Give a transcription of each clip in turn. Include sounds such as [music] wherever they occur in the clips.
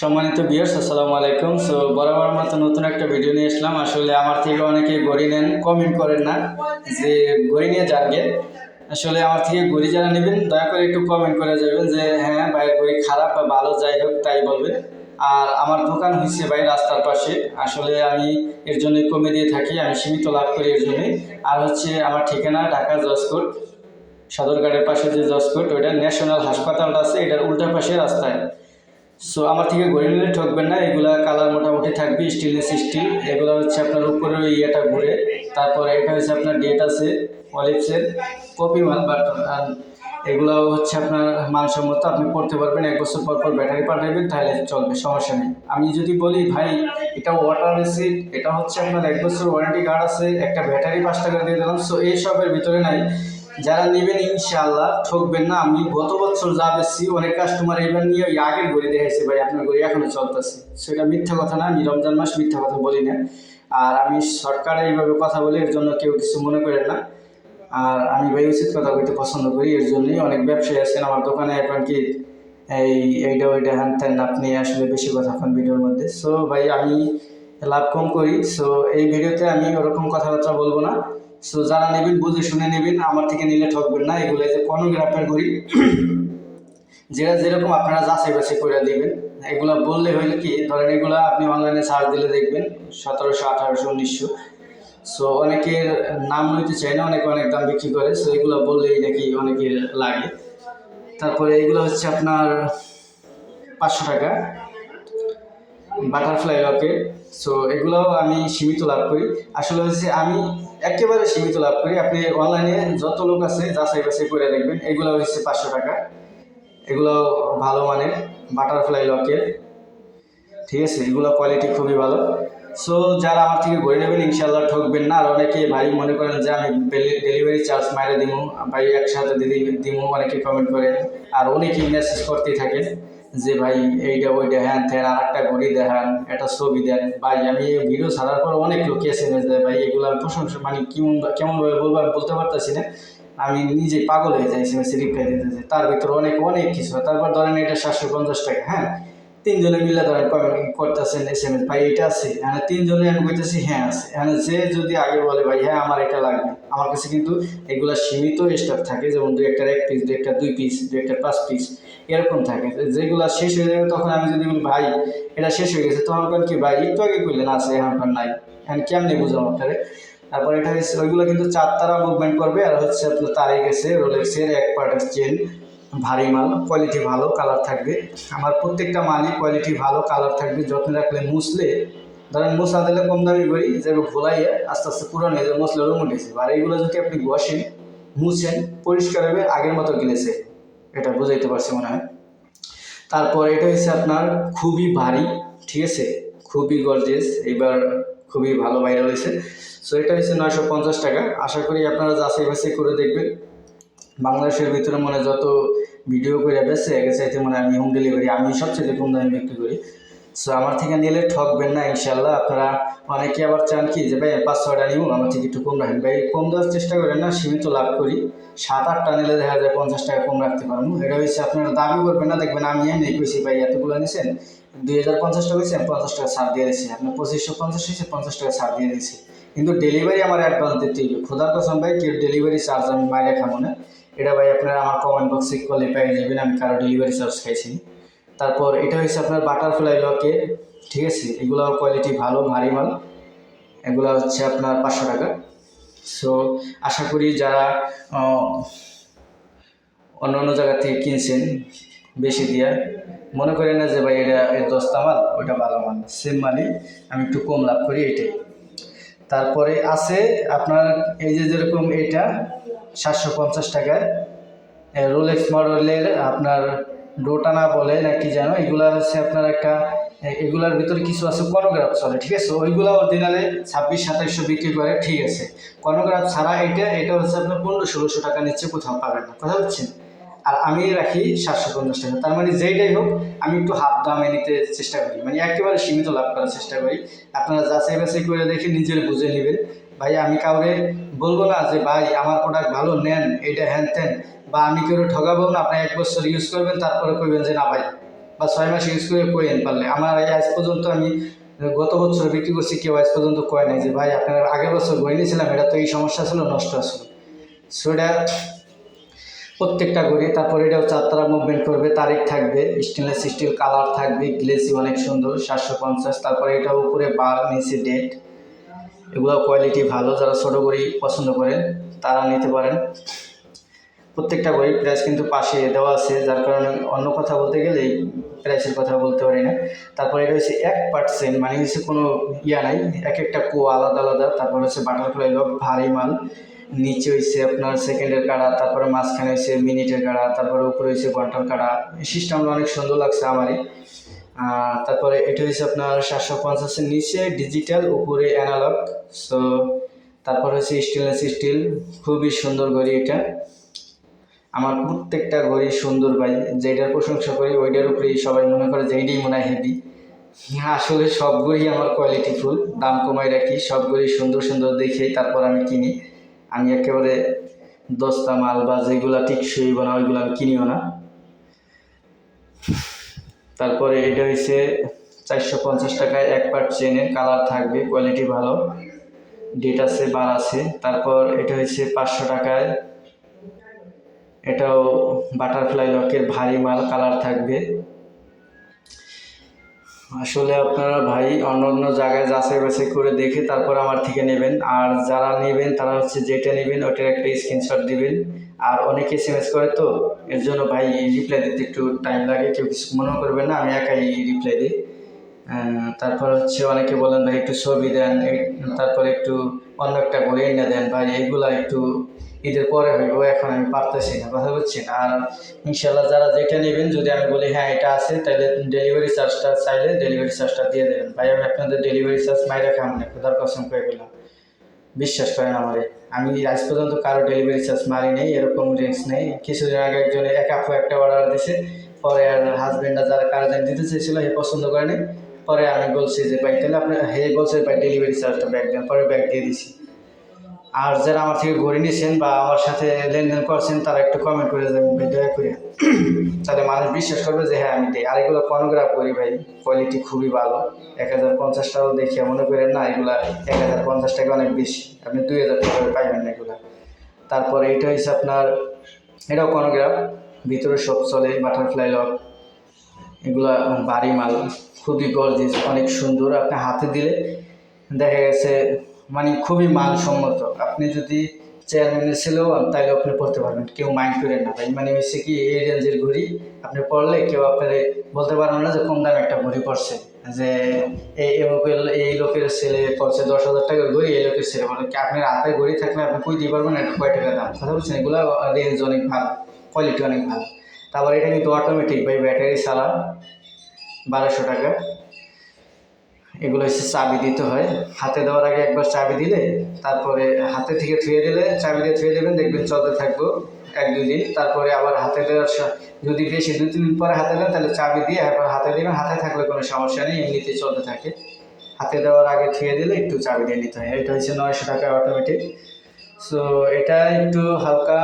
সম্মানিত বিয়ার্স আসসালামু আলাইকুম। সো বরাবর মতো নতুন একটা ভিডিও নিয়ে আসলাম। আসলে আমার থেকে অনেকে গড়ি নেন কমেন্ট করেন না, যে গড়ি নিয়ে যানগে। আসলে আমার থেকে গড়ি যারা নেবেন, দয়া করে একটু কমেন্ট করে যাবেন যে হ্যাঁ ভাইয়ের গড়ি খারাপ বা ভালো, যাই হোক, তাই বলবেন। আর আমার দোকান হয়েছে ভাই রাস্তার পাশে। আসলে আমি এর জন্য কমে দিয়ে থাকি, আমি সীমিত লাভ করি এর জন্যই আর হচ্ছে আমার ঠিকানা ঢাকা জজকোট সদরঘাটের পাশে যে জজকোট ওইটা ন্যাশনাল হাসপাতালটা আছে, এটার উল্টা পাশে রাস্তায়। সো আমার থেকে গড়ে নিলে ঠকবেন না, এগুলা কালার মোটামুটি থাকবে স্টেনলেস স্টিল এগুলো হচ্ছে আপনার উপরে ইয়েটা ঘুরে, তারপরে এটা হচ্ছে আপনার ডেট আছে অলিপসের কপি মাল বাট আর এগুলো হচ্ছে আপনার মানসম্মত, আপনি পড়তে পারবেন, এক বছর পর পর ব্যাটারি পাঠাবেন, তাহলে চলবে, সমস্যা নেই। আমি যদি বলি, ভাই, এটা ওয়াটার রিসিট এটা হচ্ছে আপনার এক বছর ওয়ারেন্টি কার্ড আছে, একটা ব্যাটারি পাঁচ টাকা দিয়ে দিলাম। সো এই সবের ভিতরে নাই। যারা নেবেন ইনশাল্লাহ ঠকবেন না। আমি গত বছর যা বেশি অনেক কাস্টমার এবার নিয়ে ওই আগের ঘড়ি দেখাইছে ভাই, আপনার ঘড়ি এখনও চলতেছে। সেটা মিথ্যা কথা না, আমি রমজান মাস মিথ্যা কথা বলি না। আর আমি সরকারে এইভাবে কথা বলি, এর জন্য কেউ কিছু মনে করেন না। আর আমি ভাই উচিত কথা বলতে পছন্দ করি, এর জন্যই অনেক ব্যবসায়ী আছেন আমার দোকানে, এখন কি এই এইটা ওইটা হ্যান ত্যান আপনি আসলে বেশি কথা কন ভিডিওর মধ্যে। সো ভাই, আমি লাভ কম করি। সো এই ভিডিওতে আমি ওরকম কথাবার্তা বলব না। সো যারা নেবেন, বুঝে শুনে নেবেন, আমার থেকে নিলে ঠকবেন না। এগুলো যে কনোগ্রাফের করি যেটা যেরকম আপনারা যাচাই বাছাই করে দিবেন এগুলো বললে হইলে কি, ধরেন এগুলো আপনি অনলাইনে সার্চ দিলে দেখবেন, সতেরোশো, আঠারোশো, উনিশশো। সো অনেকের নাম নিতে চায় না, অনেকে অনেক দাম বিক্রি করে। সো এগুলো বললেই নাকি অনেকের লাগে। তারপরে এগুলো হচ্ছে আপনার পাঁচশো টাকা। বাটারফ্লাই লকেট সো এগুলোও আমি সীমিত লাভ করি। আসলে হচ্ছে আমি একেবারে সীমিত লাভ করি। আপনি অনলাইনে যত লোক আছে, যাচাই বাছাই করে দেখবেন। এগুলো হচ্ছে পাঁচশো টাকা। এগুলো ভালো মানের বাটারফ্লাই লকেট ঠিক আছে? এগুলো কোয়ালিটি খুবই ভালো। সো যারা আমার থেকে ঘুরে নেবেন ইনশাল্লাহ ঠকবেন না। আর অনেকে ভাই মনে করেন যে, আমি ডেলিভারি চার্জ মাইরে দিব ভাই একসাথে দিদি দিব অনেকে কমেন্ট করেন। আর অনেকেই মেসেজ করতেই থাকেন। যে ভাই এইটা, ওইটা, হ্যান ত্যান আর একটা ঘড়ি দেখান, একটা ছবি দেন। ভাই, আমি এই ভিডিও ছাড়ার পর অনেক লোক এস এম এস দেয়, ভাই, এগুলো আমি প্রশংসা মানে কেমন, কেমনভাবে বলব আমি বলতে পারতেছি না। আমি নিজে পাগল হয়ে যাই এস এম এস রিপ্লাই দিতে। তার ভিতরে অনেক অনেক কিছু তারপর ধরেন এটা সাতশো পঞ্চাশ টাকা হ্যাঁ? তিনজনে মিলে ধরেন কমেন্ট করতেছেন এস এম এস ভাই, এটা আছে। হ্যাঁ তিনজনে আমি কইতেছি হ্যাঁ আছে। হ্যাঁ যে যদি আগে বলে, ভাই হ্যাঁ আমার এটা লাগবে। আমার কাছে কিন্তু এগুলা সীমিত স্টক থাকে, যেমন দুই একটার এক পিস দুই একটা দুই পিস দুই একটার পাঁচ পিস এরকম থাকে। যেগুলো শেষ হয়ে যাবে, তখন আমি যদি বলি, ভাই, এটা শেষ হয়ে গেছে, তখন কেন কি, ভাই, একটু আগে করলেন আছে, এখন নাই। এখন কেমনি বুঝলাম আপনারে? তারপর এটা হচ্ছে ওইগুলো কিন্তু চার তারা মুভমেন্ট করবে, আর হচ্ছে আপনার তারে গেছে রোলেক্সের এক পার্টের চেন ভারী মাল কোয়ালিটি ভালো কালার থাকবে। আমার প্রত্যেকটা মালই কোয়ালিটি ভালো কালার থাকবে। যত্ন রাখলে মুছলে, ধরেন মোছা দিলে কম দামি করি যেগুলো ঘোলাইয়ে আস্তে আস্তে পুরানো হয়ে যায় মুছলে রঙ উঠেছে আর এইগুলো যদি আপনি ঘষেন, মুছেন, পরিষ্কার হবে, আগের মতো গিলেছে। এটা বুঝাইতে পারছি মনে হয়। তারপর এটা হচ্ছে আপনার খুবই ভারী, ঠিক আছে? খুবই গর্জেস এবার খুবই ভালো ভাইরাল হয়েছে সো এটা হচ্ছে নয়শো পঞ্চাশ টাকা। আশা করি আপনারা যাচাই বাছাই করে দেখবেন। বাংলাদেশের ভিতরে মনে যত ভিডিও করে বেছে একে চাইতে মানে আমি হোম ডেলিভারি আমি সবচেয়ে কম দামে বিক্রি করি। সো আমার থেকে নিলে ঠকবেন না ইনশাল্লাহ আপনারা অনেকে আবার চান কি যে, ভাই, পাঁচ ছয়টা নিব আমার থেকে একটু কম রাখেন। ভাই, কম দেওয়ার চেষ্টা করেন না, সীমিত লাভ করি। সাত, আটটা নিলে দেখা যায় পঞ্চাশ টাকা কম রাখতে পারব। এটা হচ্ছে আপনারা দাবি করবেন না, দেখবেন আমি এমনি কইছি, ভাই, এতগুলো নিয়েছেন দুই হাজার পঞ্চাশ টাকা হয়েছে পঞ্চাশ টাকা ছাড় দিয়ে দিয়েছি আপনার পঁচিশশো পঞ্চাশ হয়েছে পঞ্চাশ টাকা ছাড় দিয়ে দিয়েছি কিন্তু ডেলিভারি আমার অ্যাডভান্স দিতে হবে খোদার কসম, ভাই, কেউ ডেলিভারি চার্জ আমি বাইরে খাব না। এটা ভাই আপনারা আমার কমেন্ট বক্সে করলে পেয়ে যাবেন, আমি কারও ডেলিভারি চার্জ খাইছি তারপর এটা হচ্ছে আপনার বাটারফ্লাই লকে ঠিক আছে? এগুলো কোয়ালিটি ভালো, ভারী মাল। এগুলো হচ্ছে আপনার পাঁচশো টাকা। সো আশা করি যারা অন্য অন্য জায়গা থেকে কিনছেন, বেশি দিয়ে, মনে করেন না যে ভাই এটা দশটা মাল, ওইটা ভালো মাল। সেম মালই আমি একটু কম লাভ করি, এটাই। তারপরে আছে আপনার এই যে যেরকম এটা সাতশো পঞ্চাশ টাকায় রোলেক্স মডেলের আপনার ডোটানা বলে নাকি যেন, এগুলা হচ্ছে আপনার একটা এগুলার ভিতরে কিছু আছে কনোগ্রাফ চলে, ঠিক আছে? ওইগুলো অরিজিনালে ছাব্বিশ, সাতাইশশো বিক্রি করে, ঠিক আছে? কনোগ্রাফ ছাড়া এটা এটা হচ্ছে আপনার পনেরো ষোলোশো টাকা নিচে কোথাও পাবেন না, কথা হচ্ছে আর আমি রাখি সাতশো পঞ্চাশ টাকা। তার মানে যেইটাই হোক, আমি একটু হাফ দামে নিতে চেষ্টা করি। মানে একেবারে সীমিত লাভ করার চেষ্টা করি। আপনারা যাচাই বাছাই করে দেখে নিজের বুঝে নেবেন। ভাই, আমি কাউরে বলব না যে, ভাই, আমার প্রোডাক্ট ভালো, নেন এইটা হ্যান ত্যান বা, আমি কেউ ঠগাবো না? আপনি এক বছর ইউজ করবেন, তারপরে কইবেন যে, না ভাই, বা, ছয় মাস ইউজ করে করেন পারলে। আমার আজ পর্যন্ত আমি, গত বছর বিক্রি করছি, কেউ আজ পর্যন্ত কয় নাই যে, ভাই, আপনার আগের বছর ঘড়ি নিয়েছিলাম, এটা তো এই সমস্যা ছিল, নষ্ট আসলো সো এটা প্রত্যেকটা ঘড়ি, তারপরে এটাও চার তারা মুভমেন্ট করবে, তারিখ থাকবে স্টেনলেস স্টিল কালার থাকবে গ্লেসি অনেক সুন্দর, সাতশো পঞ্চাশ, তারপরে এটা উপরে বার নিচে ডেট এগুলো কোয়ালিটি ভালো, যারা ছোটো ঘড়ি পছন্দ করেন, তারা নিতে পারেন। প্রত্যেকটা ঘড়ির প্রাইস কিন্তু পাশে দেওয়া আছে, যার কারণে অন্য কথা বলতে গেলে এই প্রাইসের কথা বলতে পারি না। তারপরে এটা হচ্ছে এক পার্সেন্ট মানে হচ্ছে কোনো ইয়া নাই, এক একটা কো আলাদা আলাদা, তারপর হচ্ছে বাটারফ্লাই লক ভারী মাল। নিচে হয়েছে আপনার সেকেন্ডের কাড়া, তারপরে মাঝখানে হয়েছে মিনিটের কাড়া, তারপরে উপরে হয়েছে ঘণ্টার কাড়া। সিস্টেমটা অনেক সুন্দর লাগছে আমারই তারপরে এটা হচ্ছে আপনার সাতশো পঞ্চাশের নিচে ডিজিটাল উপরে অ্যানালগ সো তারপর হচ্ছে স্টেনলেস স্টিল খুবই সুন্দর ঘড়ি এটা। আমার প্রত্যেকটা ঘড়ি সুন্দর ভাই যেটার প্রশংসা করি ওইটার উপরেই সবাই মনে করে যে এইটাই মনে হয় হেভি আসলে সব ঘড়ি আমার কোয়ালিটি ফুল দাম কমাই রাখি, সব ঘড়ি সুন্দর সুন্দর দেখেই তারপর আমি কিনি। আমি একেবারে দস্তা মাল বা যেগুলা টিকসই না, ওইগুলো আমি কিনিও না। তারপরে এটা হচ্ছে চারশো পঞ্চাশ টাকায় এক পার্ট চেনের, কালার থাকবে, কোয়ালিটি ভালো, ডেট আছে, বার আছে। তারপর এটা হচ্ছে পাঁচশো টাকায়, এটাও বাটারফ্লাই লকের ভারী মাল, কালার থাকবে। আসলে আপনারা ভাই অন্য অন্য জায়গায় যাচাই বাছাই করে দেখে তারপর আমার থেকে নেবেন। আর যারা নেবেন, তারা হচ্ছে যেটা নেবেন, ওটার একটা স্ক্রিনশট দিবেন। আর অনেকে এস এম এস করে তো, এর জন্য ভাই রিপ্লাই দিতে একটু টাইম লাগে, কেউ কিছু মনে করবেন না, আমি একাই রিপ্লাই দিই। তারপর হচ্ছে অনেকে বলেন, ভাই, একটু ছবি দেন তারপর একটু অন্য একটা ঘুরে এনে দেন, ভাই, এইগুলা একটু ঈদের পরে হইব, এখন আমি পারতেছি না। কথা বলছেন আর ইনশাল্লাহ যারা যেটা নেবেন, যদি আমি বলি হ্যাঁ এটা আছে তাহলে ডেলিভারি চার্জটা চাইলে ডেলিভারি চার্জটা দিয়ে দেবেন। ভাই, আমি আপনাদের ডেলিভারি চার্জ মাইরা খাম না, খোদার কসম করে গেলাম বিশ্বাস করেন আমারে, আমি আজ পর্যন্ত কারও ডেলিভারি চার্জ মারি নেই, এরকম রেঞ্জ নেই। কিছুদিন আগে একজন এক আপু একটা অর্ডার দিছে, পরে আর হাজব্যান্ডরা যারা কারও দিতে চেয়েছিল হে পছন্দ করেনি পরে আমি বলছি যে ভাই তাহলে আপনি হে বলছে ভাই ডেলিভারি চার্জটা ব্যাগ দেন, পরে ব্যাগ দিয়ে দিছি। আর যারা আমার থেকে ঘুরে নিয়েছেন বা আমার সাথে লেনদেন করছেন, তারা একটু কমেন্ট করে যাবেন, ভাই, দয়া করে। [clears throat] তাহলে মানুষ বিশ্বাস করবে যে হ্যাঁ আমি দিই। আর এগুলো কনগ্রাফ করি, ভাই কোয়ালিটি খুবই ভালো। এক হাজার পঞ্চাশ টাকাও দেখিয়ে মনে করেন না, এগুলা এক হাজার পঞ্চাশ টাকা অনেক বেশি। আপনি দুই হাজার টাকা পাইবেন না এগুলা। তারপরে এটা হচ্ছে আপনার, এটাও কনগ্রাফ ভিতরে সব চলে বাটারফ্লাই লক এগুলা বাড়ি মাল খুবই গর্জিস অনেক সুন্দর। আপনি হাতে দিলে দেখা গেছে মানে খুবই মানসম্মত। আপনি যদি চেয়ারম্যানের ছেলেও তাহলে আপনি পড়তে পারবেন, কেউ মাইন্ড করেন না ভাই। মানে হচ্ছে কি, এই রেঞ্জের ঘড়ি আপনি পড়লে কেউ আপনার বলতে পারবেন না যে কম দামে একটা ঘড়ি পড়ছে। যে এই লোকের- এই লোকের ছেলে পড়ছে দশ হাজার টাকার ঘড়ি, এই লোকের ছেলে পড়ে আপনার হাতে ঘড়ি থাকলে আপনি কই দিতে পারবেন? এটা কয় টাকা দাম? কথা বলছেন? এগুলো রেঞ্জ অনেক ভালো কোয়ালিটি অনেক ভালো। তারপর এটা কিন্তু অটোমেটিক ভাই ব্যাটারি ছাড়া বারোশো টাকা। এগুলো হচ্ছে চাবি দিতে হয়। হাতে দেওয়ার আগে একবার চাবি দিলে, তারপরে হাতে থেকে থুয়ে দিলে, চাবি দিয়ে থুয়ে দেবেন, দেখবেন চলতে থাকব এক দুই দিন। তারপরে আবার হাতে দেওয়ার যদি বেশি দুই তিন দিন পরে হাতে দেন, তাহলে চাবি দিয়ে একবার হাতে দেবেন। হাতে থাকলে কোনো সমস্যা নেই এমনিতেই চলতে থাকে। হাতে দেওয়ার আগে থুয়ে দিলে একটু চাবি দিয়ে নিতে হয়। এটা হচ্ছে নয়শো টাকা অটোমেটিক সো এটা একটু হালকা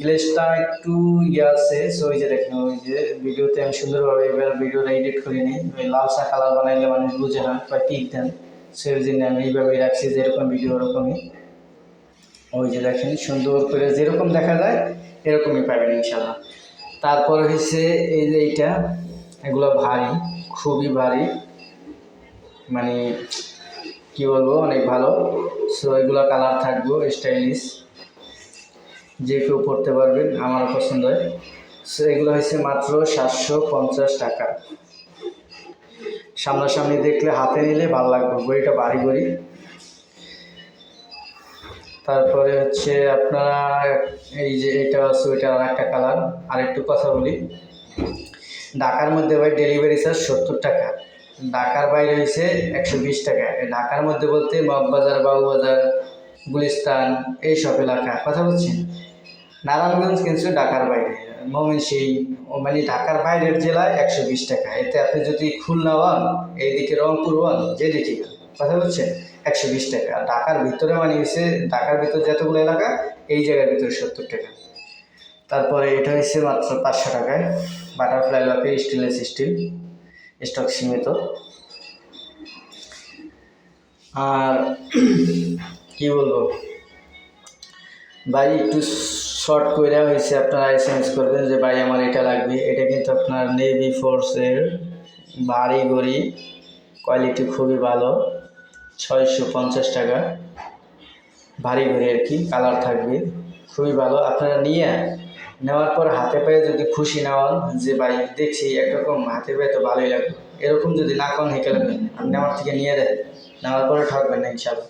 গ্লেসটা একটু ইয়ে আছে। সো ওই যে দেখেন, ওই যে ভিডিওতে আমি সুন্দরভাবে এবার ভিডিওটা এডিট করে নিই। ওই লালসা কালার বানাইলে মানুষ বুঝে না, বা টিক দেন সেই জন্য আমি এইভাবে রাখছি যেরকম ভিডিও ওরকমই। ওই যে দেখেন, সুন্দর করে যেরকম দেখা যায়, এরকমই পাবেন ইনশাল্লাহ তারপর হচ্ছে এই যে এইটা, এগুলো ভারী, খুবই ভারী। মানে কি বলব, অনেক ভালো। সো এগুলো কালার থাকব স্টাইলিশ যে কেউ পড়তে পারবেন আমার পছন্দ হয়। সো এগুলো হচ্ছে মাত্র সাতশো পঞ্চাশ টাকা। সামনাসামনি দেখলে হাতে নিলে ভালো লাগবে, বইটা বাড়ি বড়ি। তারপরে হচ্ছে আপনারা, এই যে এটা সোয়েটার আর একটা কালার আর একটু কথা বলি। ঢাকার মধ্যে ভাই ডেলিভারি চার্জ সত্তর টাকা। ঢাকার বাইরে হয়েছে একশো বিশ টাকা। ঢাকার মধ্যে বলতে মগবাজার, বাবুবাজার, গুলিস্তান, এইসব এলাকা। কথা বলছেন নারায়ণগঞ্জ কিন্তু ঢাকার বাইরে। ময়মনসিংহ মানে ঢাকার বাইরের জেলায় একশো বিশ টাকা। এতে আপনি যদি খুলনা হন এইদিকে রংপুর হন যেদিকে কথা বলছেন একশো বিশ টাকা। আর ঢাকার ভিতরে মানে হচ্ছে ঢাকার ভিতরে যতগুলো এলাকা, এই জায়গার ভিতরে সত্তর টাকা। তারপরে এটা হচ্ছে মাত্র পাঁচশো টাকায়। বাটারফ্লাই লকের স্টেনলেস স্টিল স্টক সীমিত। আর কি বলব? ভাই, একটু শর্ট করে হয়েছে আপনারা এস করবেন যে, ভাই, আমার এটা লাগবে। এটা কিন্তু আপনার নেভি ফোর্সের ভারী গড়ি কোয়ালিটি খুবই ভালো। ছয়শো পঞ্চাশ টাকা। ভারী ঘড়ি আর কি কালার থাকবে। খুবই ভালো। আপনারা নিয়ে নেওয়ার পর হাতে পায়ে যদি খুশি না হন যে, ভাই, দেখছি একরকম হাতে পায়ে তো ভালোই লাগবে এরকম যদি না কন হেঁকে লাগবেন আপনি আমার থেকে নিয়ে দেন নেওয়ার পরে ঠকবেন না ইনশাল্লাহ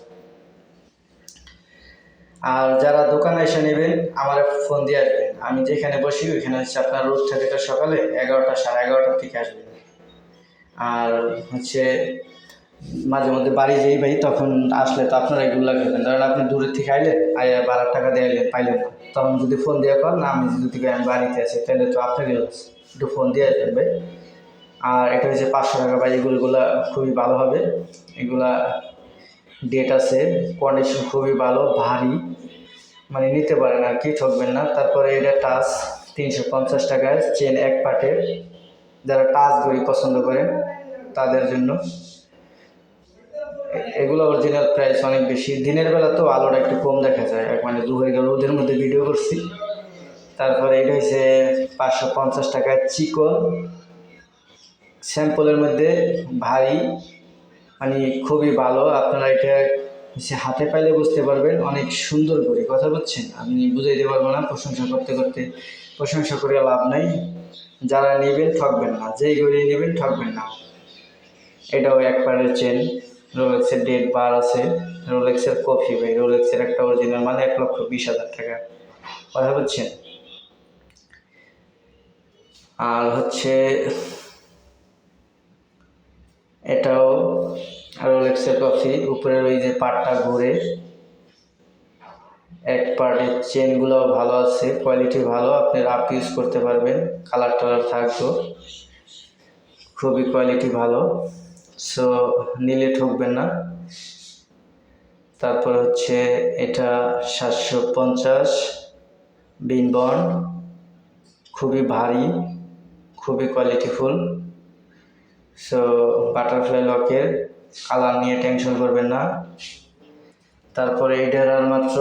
আর যারা দোকানে এসে নেবেন, আমার ফোন দিয়ে আসবেন। আমি যেখানে বসি, ওইখানে হচ্ছে আপনার রোদ থেকে সকালে এগারোটা সাড়ে এগারোটার থেকে আসবেন। আর হচ্ছে মাঝে মধ্যে বাড়ি যেই ভাই, তখন আসলে তো আপনারা এগুলো লাগবেন ধরেন আপনি দূরের থেকে আইলেন, আয়া বারো টাকা দিয়ে আইলেন, পাইলেন না। তখন যদি ফোন দিয়ে কর না, আমি যদি আমি বাড়িতে আছি, তাহলে তো loss। একটু ফোন দিয়ে ভাই আর এটা হচ্ছে পাঁচশো টাকা ভাই এগুলোগুলো খুবই ভালো হবে। এগুলা ডেট আছে কন্ডিশন খুবই ভালো, ভারী। মানে নিতে পারেন আর কি, ঠকবেন না। তারপরে এটা টাচ তিনশো পঞ্চাশ টাকায় চেন এক পাটের যারা টাচ ঘড়ি পছন্দ করেন, তাদের জন্য। এগুলো অরিজিনাল প্রাইস অনেক বেশি। দিনের বেলা তো আলোটা একটু কম দেখা যায়। এক মানে দুপুরে গেল রোদের মধ্যে ভিডিও করছি। তারপরে এটা হচ্ছে পাঁচশো পঞ্চাশ টাকায় চিকন। স্যাম্পলের মধ্যে ভারী মানে খুবই ভালো। আপনারা এটা হচ্ছে হাতে পাইলে বুঝতে পারবেন, অনেক সুন্দর করে। কথা বলছেন আপনি বুঝাইতে পারব না, প্রশংসা করতে করতে। প্রশংসা করে লাভ নাই। যারা নেবেন ঠকবেন না। যেই গড়ি নেবেন ঠকবেন না। এটাও এক পারের চেন রোলেক্সের ডেট বার আছে। রোলেক্সের কফি ভাই রোলেক্সের একটা অরিজিনাল মানে এক লক্ষ বিশ হাজার টাকা। কথা বলছেন? আর হচ্ছে, এটাও রোলেক্সের কফি উপরের ওই যে পাটটা ঘুরে। এক পার্টের চেনগুলোও ভালো আছে কোয়ালিটি ভালো আপনি রাফ ইউজ করতে পারবেন কালার টালার থাকতো খুবই কোয়ালিটি ভালো। সো নিলে ঠকবেন না। তারপর হচ্ছে এটা সাতশো পঞ্চাশ বিনবন। খুবই ভারী, খুবই কোয়ালিটিফুল সো বাটারফ্লাই লকের কালার নিয়ে টেনশন করবেন না। তারপরে এটার আর মাত্র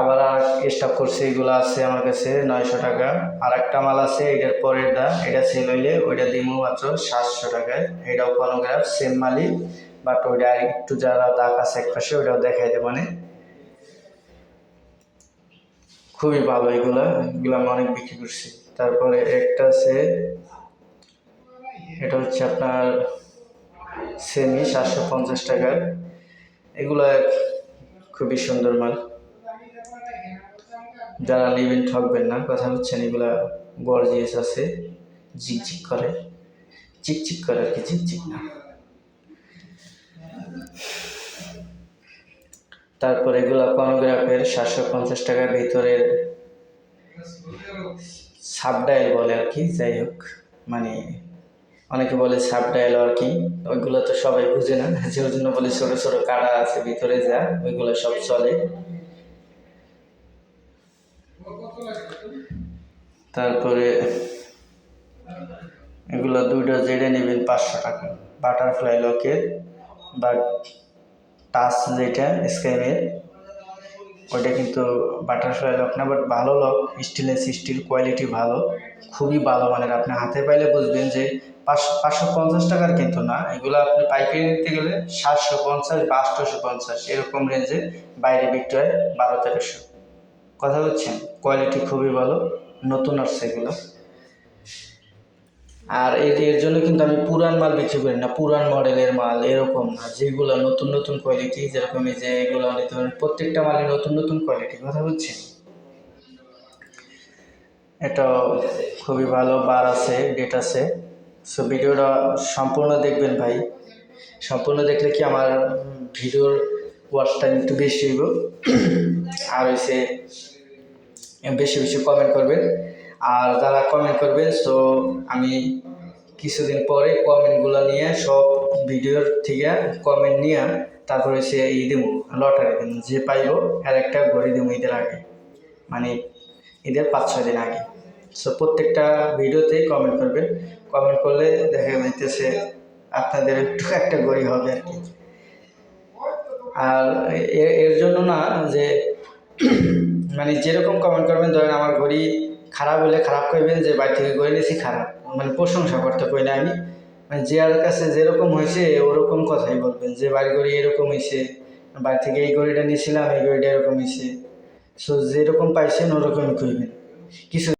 আবার আর স্টক করছে, এগুলো আছে আমার কাছে নয়শো টাকা। আর একটা মাল আছে, এটার পরের দা এটা সেল হইলে ওইটা দিমু মাত্র সাতশো টাকায়। এটাও কনোগ্রাফ সেম মালিক বাট ওইটা আর একটু যারা দাগ আছে এক পাশে, ওইটাও দেখাই দেবো মানে খুবই ভালো এগুলা, এগুলো আমি অনেক বিক্রি করছি। তারপরে একটা আছে, এটা হচ্ছে আপনার সেমি সাতশো পঞ্চাশ টাকার। এগুলো খুবই সুন্দর মাল। যারা নেবেন ঠকবেন না, কথা হচ্ছেন এগুলা গর্জিয়াস আছে, ঝিকঝিক করে। চিকচিক করে আর কি, ঝিকঝিক না। তারপর এগুলা কনোগ্রাফের সাতশো পঞ্চাশ টাকার ভিতরের সাবডাইল বলে আর কি, যাই হোক মানে অনেকে বলে সাবডাইল আর কি ওইগুলো তো সবাই বুঝে না, যে জন্য বলে ছোটো ছোটো কাটা আছে, ভিতরে যা, ওইগুলো সব চলে। তারপরে এগুলো দুইটা জেডে নেবেন পাঁচশো টাকা। বাটারফ্লাই লকের বা টাচ যেটা, স্ক্যামের, ওইটা কিন্তু বাটারফ্লাই লক না, বাট ভালো লক স্টিলেস স্টিল, কোয়ালিটি ভালো, খুবই ভালো মানের। আপনি হাতে পাইলে বুঝবেন যে পাঁচশো পাঁচশো পঞ্চাশ টাকার কিন্তু না। এগুলো আপনি পাইকারি নিতে গেলে সাতশো পঞ্চাশ বা আটশোশো পঞ্চাশ এরকম রেঞ্জে বাইরে বিক্রি হয় বারো, তেরোশো। কথা বলছেন কোয়ালিটি খুবই ভালো, নতুন আসছে এগুলো। আর এর এর জন্য কিন্তু আমি পুরান মাল বিক্রি করি না, পুরান মডেলের মাল, এরকম না, যেগুলো নতুন নতুন কোয়ালিটি যেরকম এই যে এগুলো নিতে পারেন প্রত্যেকটা মালে নতুন নতুন কোয়ালিটি কথা বলছেন এটাও খুবই ভালো, বার আছে ডেট আছে। সো ভিডিওটা সম্পূর্ণ দেখবেন ভাই। সম্পূর্ণ দেখলে কি আমার ভিডিওর ওয়াচ টাইম একটু বেশি হইব। আর হচ্ছে বেশি বেশি কমেন্ট করবেন। আর যারা কমেন্ট করবেন সো আমি কিছুদিন পরে কমেন্টগুলো নিয়ে, সব ভিডিওর থেকে কমেন্ট নিয়ে তারপরে সে ই দেবো লটারি দেবো যে পাইব, আর একটা ঘড়ি দেবো ঈদের আগে। মানে ঈদের পাঁচ ছয় দিন আগে। সো প্রত্যেকটা ভিডিওতেই কমেন্ট করবেন। কমেন্ট করলে দেখা যাইতেছে আপনাদের একটু একটা গড়ি হবে আর কি। আর এর জন্য না যে মানে যেরকম কমেন্ট করবেন, ধরেন আমার ঘড়ি খারাপ হলে খারাপ করবেন যে বাড়ি থেকে ঘড়ি নিয়েছি খারাপ। মানে প্রশংসা করতে কই না আমি। মানে যে আর কাছে যেরকম হয়েছে ওরকম কথাই বলবেন, যে বাড়ি ঘড়ি এরকম হয়েছে বাড়ি থেকে এই ঘড়িটা নিয়েছিলাম এই ঘড়িটা এরকম হয়েছে সো যেরকম পাইছেন, ওরকমই করবেন কিছু